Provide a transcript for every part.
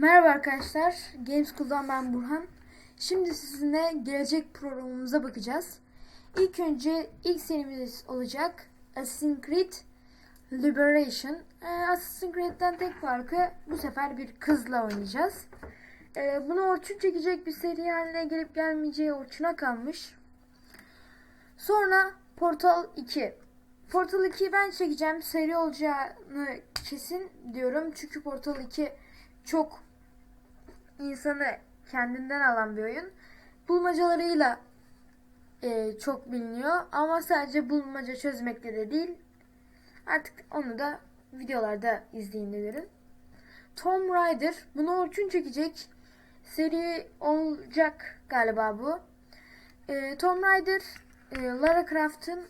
Merhaba arkadaşlar, Games School'dan ben Burhan. Şimdi sizinle gelecek programımıza bakacağız. İlk önce ilk serimiz olacak Assassin's Creed Liberation. Ee, Assassin's Creed'den tek farkı bu sefer bir kızla oynayacağız. Ee, bunu Orçun çekecek bir seri haline gelip gelmeyeceği Orçun'a kalmış. Sonra Portal 2. Portal 2'yi ben çekeceğim. Seri olacağını kesin diyorum. Çünkü Portal 2 çok insanı kendinden alan bir oyun. Bulmacalarıyla e, çok biliniyor ama sadece bulmaca çözmekle de değil. Artık onu da videolarda izleyin derim. Tomb Raider. Bunu Orçun çekecek. Seri olacak galiba bu. E, Tomb Raider e, Lara Croft'ın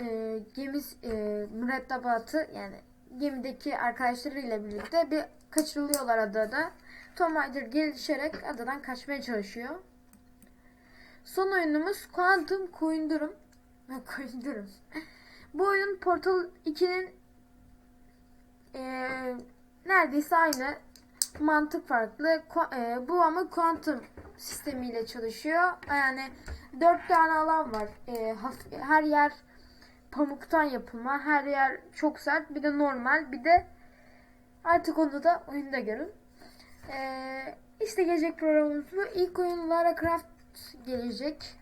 e, gemiz e, mürettebatı yani gemideki arkadaşlarıyla birlikte bir kaçırılıyorlar adada. Tom Raider gelişerek adadan kaçmaya çalışıyor. Son oyunumuz Quantum Coindurum. Coindurum. Bu oyun Portal 2'nin e, neredeyse aynı mantık farklı. E, bu ama kuantum sistemiyle çalışıyor. Yani dört tane alan var. E, her yer pamuktan yapılma. Her yer çok sert. Bir de normal. Bir de artık onu da oyunda görün. Ee, işte gelecek programımız bu. İlk oyun Lara Croft gelecek.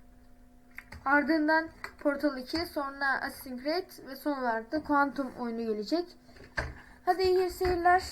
Ardından Portal 2, sonra Assassin's Creed ve son olarak da Quantum oyunu gelecek. Hadi iyi seyirler.